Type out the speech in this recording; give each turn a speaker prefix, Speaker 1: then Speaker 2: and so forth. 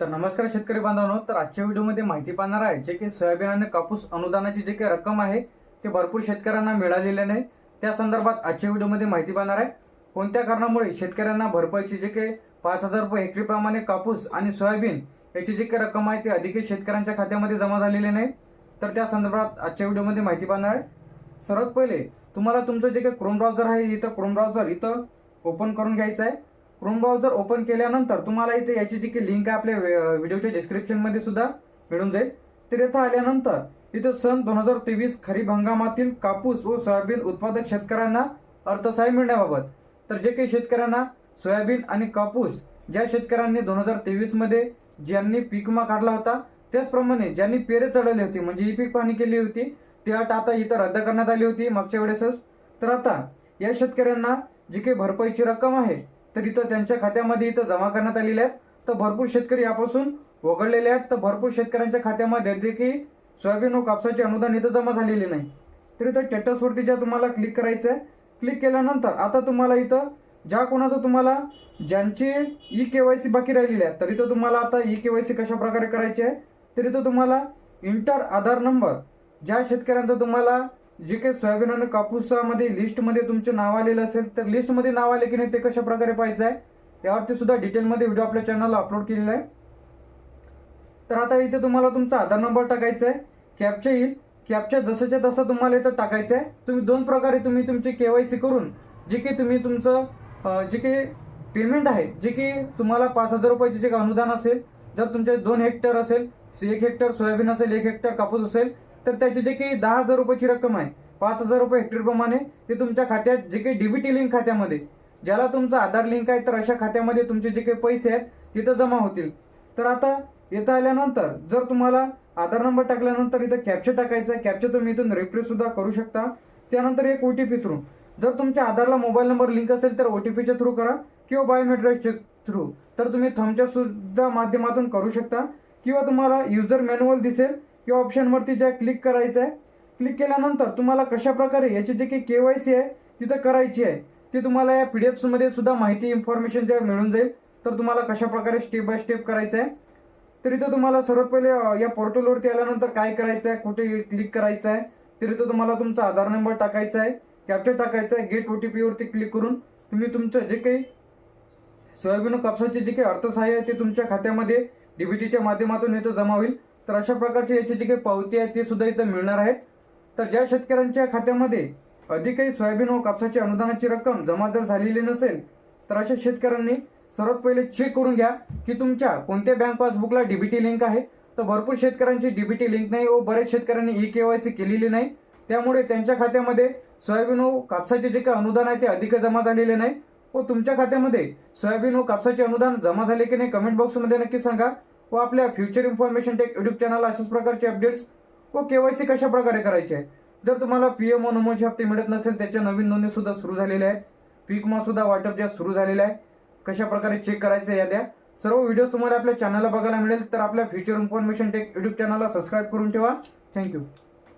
Speaker 1: तर नमस्कार शेतकरी बांधवांनो तर आजच्या व्हिडिओमध्ये माहिती पाहणार आहे जे की सोयाबीन आणि कापूस अनुदानाची जे काही रक्कम आहे ते भरपूर शेतकऱ्यांना मिळालेले नाही. त्या संदर्भात आजच्या व्हिडिओमध्ये माहिती पाहणार आहे कोणत्या कारणामुळे शेतकऱ्यांना भरपाईची जे काही पाच हजार रुपये हेक्टरीप्रमाणे कापूस आणि सोयाबीन याची जी काही रक्कम आहे ती अधिक शेतकऱ्यांच्या खात्यामध्ये जमा झालेली नाही. तर त्या संदर्भात आजच्या व्हिडिओमध्ये माहिती पाहणार आहे. सर्वात पहिले तुम्हाला तुमचं जे काही क्रोम ब्राउझर आहे इथं क्रोम ब्राउझर इथं ओपन करून घ्यायचं आहे. क्रोम ब्राउझर ओपन केल्यानंतर तुम्हाला इथे याची जी काही लिंक आहे आपल्या व्हिडिओच्या डिस्क्रिप्शनमध्ये सुद्धा मिळून जाईल. तर इथं आल्यानंतर इथं सन दोन हजार तेवीस खरीप हंगामातील कापूस व सोयाबीन उत्पादक शेतकऱ्यांना अर्थसहाय्य मिळण्याबाबत. तर जे काही शेतकऱ्यांना सोयाबीन आणि कापूस ज्या शेतकऱ्यांनी दोन हजार तेवीसमध्ये ज्यांनी पीक विमा काढला होता त्याचप्रमाणे ज्यांनी पेरे चढवली होती म्हणजे ही पीक पाहणी केली होती ती अट आता इथं रद्द करण्यात आली होती मागच्या वेळेसच. तर आता या शेतकऱ्यांना जी काही भरपाईची रक्कम आहे तर इथं त्यांच्या खात्यामध्ये इथं जमा करण्यात आलेले आहेत. तर भरपूर शेतकरी यापासून वगळलेले आहेत. तर भरपूर शेतकऱ्यांच्या खात्यामध्ये देखील सोयाबीन व कापसाचे अनुदान इथं जमा झालेले नाही. तर इथं स्टेटसवरती ज्या तुम्हाला क्लिक करायचं आहे क्लिक केल्यानंतर आता तुम्हाला इथं ज्या कोणाचं तुम्हाला ज्यांची ई के वाय सी बाकी राहिलेली आहे तर इथं तुम्हाला आता ई के वाय सी कशा प्रकारे करायची आहे तर इथं तुम्हाला इंटर आधार नंबर ज्या शेतकऱ्यांचं तुम्हाला जे काही सोयाबीन आणि कापूसामध्ये लिस्टमध्ये तुमचे नाव आलेलं असेल तर लिस्टमध्ये नाव आले की नाही ते कशा प्रकारे पाहायचं आहे? यावरती सुद्धा डिटेलमध्ये व्हिडिओ आपल्या चॅनलला अपलोड केलेला आहे. तर आता इथे तुम्हाला तुमचा आधार नंबर टाकायचा आहे. कॅपच्या येईल. कॅपच्या जसंच्या तसं तुम्हाला इथं टाकायचं आहे. तुम्ही दोन प्रकारे तुम्ही तुमची केवायसी करून जे काही तुम्ही तुमचं जे काही पेमेंट आहे जे की तुम्हाला पाच हजार रुपयाचे जे काही अनुदान असेल जर तुमचे दोन हेक्टर असेल एक हेक्टर सोयाबीन असेल एक हेक्टर कापूस असेल तर त्याची जे काही दहा हजार रुपयाची रक्कम आहे पाच हजार रुपये हेक्टरप्रमाणे ते तुमच्या खात्यात जे काही डीबीटी लिंक खात्यामध्ये ज्याला तुमचा आधार लिंक आहे तर अशा खात्यामध्ये तुमचे जे काही पैसे आहेत तिथं जमा होतील. तर आता इथं आल्यानंतर जर तुम्हाला आधार नंबर टाकल्यानंतर इथं कॅप्चर टाकायचं आहे कॅप्चर तुम्ही इथून रिप्लेससुद्धा करू शकता. त्यानंतर एक ओ टी पी थ्रू जर तुमच्या आधारला मोबाईल नंबर लिंक असेल तर ओ टी पीच्या थ्रू करा किंवा बायोमेट्रिकच्या थ्रू तर तुम्ही थमच्या सुद्धा माध्यमातून करू शकता किंवा तुम्हाला युजर मॅन्युअल दिसेल या ऑप्शनवरती ज्या क्लिक करायचं आहे क्लिक केल्यानंतर तुम्हाला कशा प्रकारे याची जे काही केवायसी आहे तिथं करायची आहे ती तुम्हाला या पी डी मध्ये सुद्धा माहिती इन्फॉर्मेशन ज्या मिळून जाईल तर तुम्हाला कशाप्रकारे स्टेप बाय स्टेप करायचं आहे तर इथं तुम्हाला सर्वात पहिले या पोर्टलवरती आल्यानंतर काय करायचं आहे कुठे क्लिक करायचं आहे तर इथं तुम्हाला तुमचा आधार नंबर टाकायचा आहे कॅप्चर टाकायचा आहे गेट ओ टी पीवरती क्लिक करून तुम्ही तुमचं जे काही सोयाबीन कापसाचे जे काही अर्थसहाय्य आहे ते तुमच्या खात्यामध्ये डीबीटीच्या माध्यमातून इथं जमा होईल. तर अशा प्रकारचे याची जे काही पावती आहेत ते सुद्धा इथं मिळणार आहेत. तर ज्या शेतकऱ्यांच्या खात्यामध्ये अधिकही सोयाबीन व कापसाची अनुदानाची रक्कम जमा जर झालेली नसेल तर अशा शेतकऱ्यांनी सर्वात पहिले चेक करून घ्या की तुमच्या कोणत्या बँक पासबुकला डीबीटी लिंक आहे. तर भरपूर शेतकऱ्यांची डीबीटी लिंक नाही व बऱ्याच शेतकऱ्यांनी ई केवायसी केलेली नाही. त्यामुळे त्यांच्या खात्यामध्ये सोयाबीन व कापसाचे जे काही अनुदान आहे ते अधिक जमा झालेले नाही. व तुमच्या खात्यामध्ये सोयाबीन व कापसाचे अनुदान जमा झाले की नाही कमेंट बॉक्समध्ये नक्की सांगा. व आपल्या future information tech YouTube channel अशाच प्रकारचे अपडेट्स व केवायसी कशा प्रकारे करायचे? आहे जर तुम्हाला पीएम अनुमोची हप्ते मिळत नसेल त्याच्या नवीन नोंदी सुद्धा सुरू झालेल्या आहेत. पीक सुद्धा वाटप ज्या सुरू झालेल्या आहे कशा प्रकारे चेक करायचं या द्या. सर्व व्हिडिओ तुम्हाला आपल्या चॅनलला बघायला मिळेल तर आपल्या फ्युचर इन्फॉर्मेशन टेक युट्यूब चॅनलला सबस्क्राईब करून ठेवा. Thank you